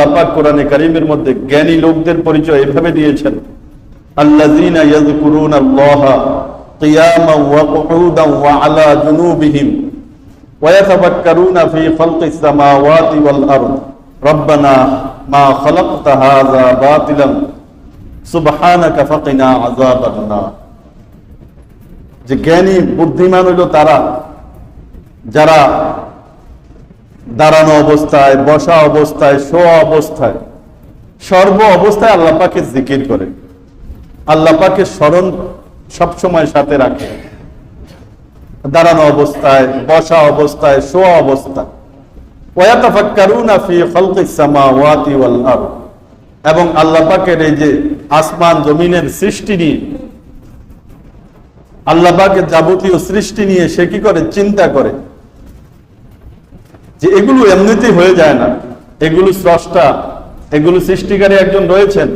আল্লাহ কোরআনে কারিমের মধ্যে জ্ঞানী লোকদের পরিচয় এভাবে দিয়েছেন। যে জ্ঞানী, বুদ্ধিমান হইল তারা, যারা দাঁড়ানো অবস্থায়, বসা অবস্থায়, শোয়া অবস্থায়, সর্ব অবস্থায় আল্লাহ পাকে জিকির করে। আল্লাহ পাকে স্মরণ সবসময় সাথে রাখে। দাঁড়ানো অবস্থায়, বসা অবস্থায়, শোয়া অবস্থায়। এবং আল্লাপাকের এই যে আসমান জমিনের সৃষ্টি নিয়ে, আল্লাহ পাকের যাবতীয় সৃষ্টি নিয়ে সে কি করে? চিন্তা করে। যে এগুলো এমনিতেই হয়ে যায় না। এগুলো স্রষ্টা, এগুলো সৃষ্টিকারী একজন রয়েছেন,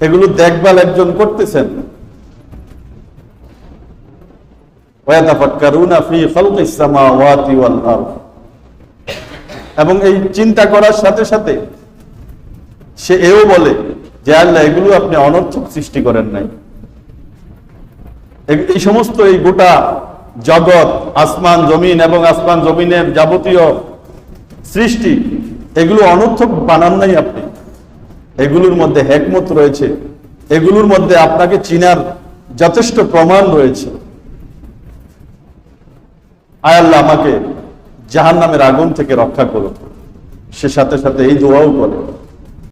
এগুলো দেখভাল একজন করতেছেন। এবং এই চিন্তা করার সাথে সাথে সে এও বলে যে আল্লাহ, এগুলো আপনি অনর্থক সৃষ্টি করেন নাই। এই সমস্ত এই গোটা জগৎ, আসমান, জমিন এবং আসমান জমিনের যাবতীয় সৃষ্টি, এগুলো অনর্থক বানান নাই আপনি। এগুলোর মধ্যে হেকমত রয়েছে। এগুলোর মধ্যে আপনাকে চিনার যথেষ্ট প্রমাণ রয়েছে। আয় আল্লাহ, আমাকে জাহান নামের আগুন থেকে রক্ষা করো। সে সাথে সাথে এই দোয়াও করে।